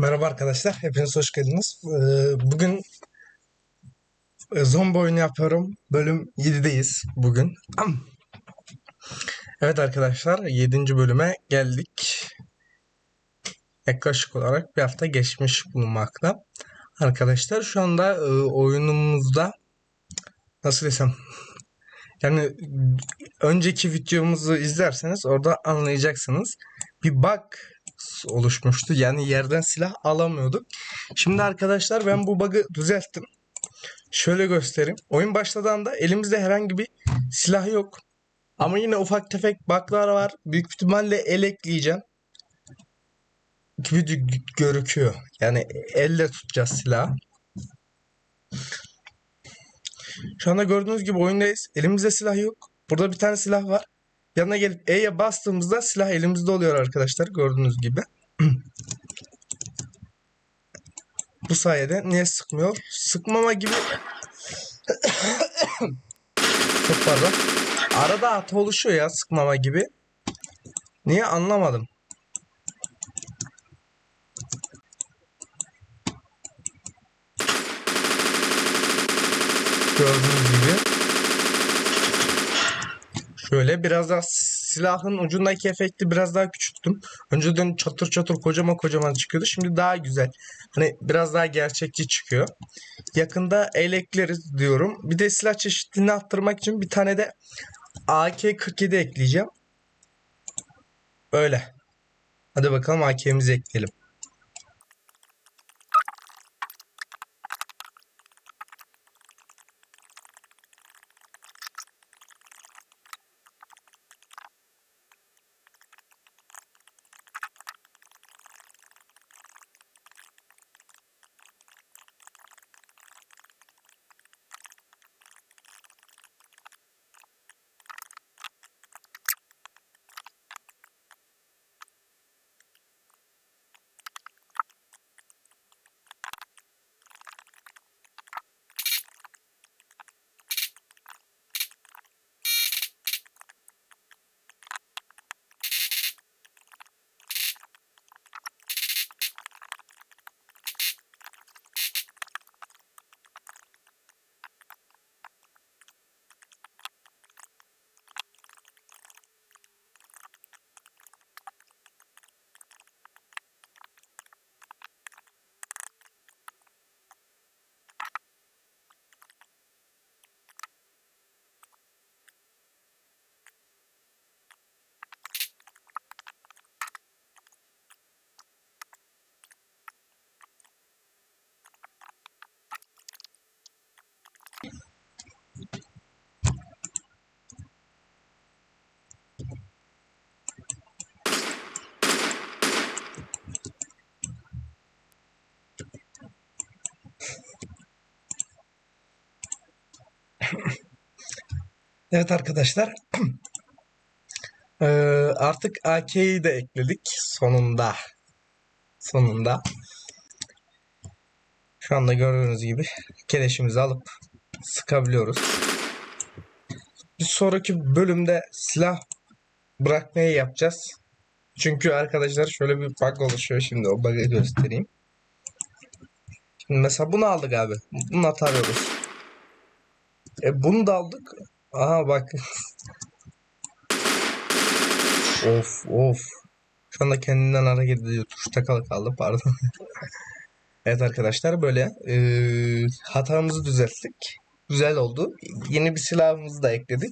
Merhaba arkadaşlar, hepiniz hoş geldiniz. Ee, Bugün e, zombi oyunu yapıyorum. Bölüm 7'deyiz bugün. Evet arkadaşlar, 7. bölüme geldik. Yaklaşık olarak bir hafta geçmiş bulunmakta. Arkadaşlar şu anda e, oyunumuzda nasıl desem yani önceki videomuzu izlerseniz orada anlayacaksınız. Bir bug oluşmuştu. Yani yerden silah alamıyorduk. Şimdi arkadaşlar ben bu bug'ı düzelttim. Şöyle göstereyim. Oyun başladığında elimizde herhangi bir silah yok. Ama yine ufak tefek bug'lar var. Büyük ihtimalle el ekleyeceğim. Gibi gö- görüküyor. Yani elle tutacağız silahı. Şu anda gördüğünüz gibi oyundayız. Elimizde silah yok. Burada bir tane silah var. Yanına gelip E'ye bastığımızda silah elimizde oluyor arkadaşlar. Gördüğünüz gibi. Bu sayede niye sıkmıyor? Sıkmama gibi... Çok pardon. Arada hata oluşuyor ya sıkmama gibi. Niye anlamadım. Gördüğünüz gibi. Şöyle biraz daha silahın ucundaki efekti biraz daha küçülttüm. Önceden çatır çatır kocaman kocaman çıkıyordu. Şimdi daha güzel. Hani biraz daha gerçekçi çıkıyor. Yakında el diyorum. Bir de silah çeşitliliğini arttırmak için bir tane de AK-47 ekleyeceğim. Öyle. Hadi bakalım AK'mizi ekleyelim. Evet arkadaşlar. Eee, artık AK'yi de ekledik sonunda. Sonunda. Şu anda gördüğünüz gibi keleşimizi alıp sıkabiliyoruz. Bir sonraki bölümde silah bırakmayı yapacağız. Çünkü arkadaşlar şöyle bir bug oluşuyor. Şimdi o bug'ı göstereyim. Şimdi mesela bunu aldık abi. Bunu atarıyoruz. E bunu da aldık. Aha bak. Of of. Şu anda kendinden hareket ediyor. Tuş takılı kaldı pardon. Evet arkadaşlar böyle eee, hatamızı düzelttik. Güzel oldu. Yeni bir silahımızı da ekledik.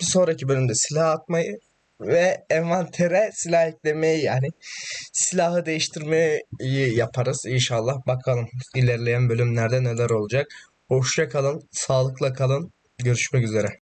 Bir sonraki bölümde silah atmayı ve envantere silah eklemeyi yani silahı değiştirmeyi yaparız inşallah. Bakalım ilerleyen bölümlerde neler olacak. Hoşça kalın, sağlıkla kalın. Görüşmek üzere.